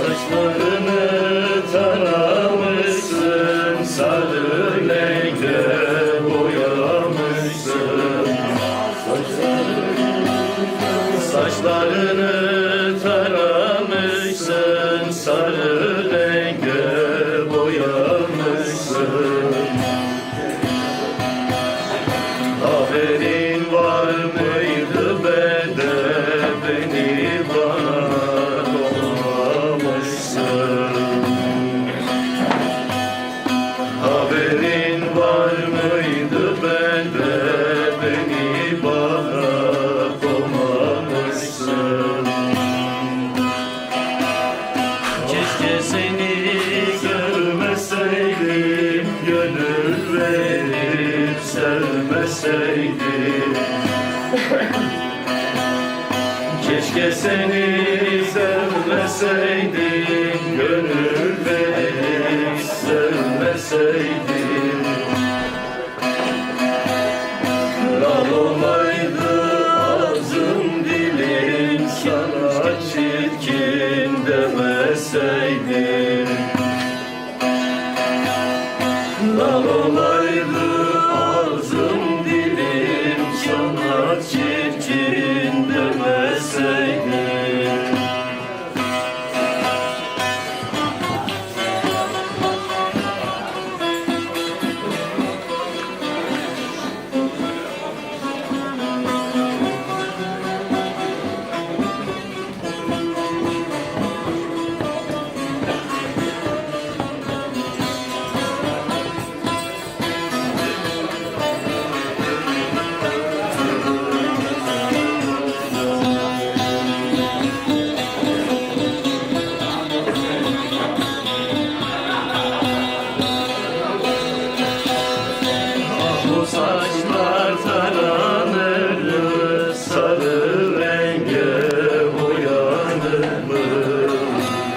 Saçlarını taramışsın Sarı mıydı be de beni bana Keşke seni görmeseydim Gönül verip sevmeseydim. Keşke seni sevmeseydim Gönül verip sevmeseydim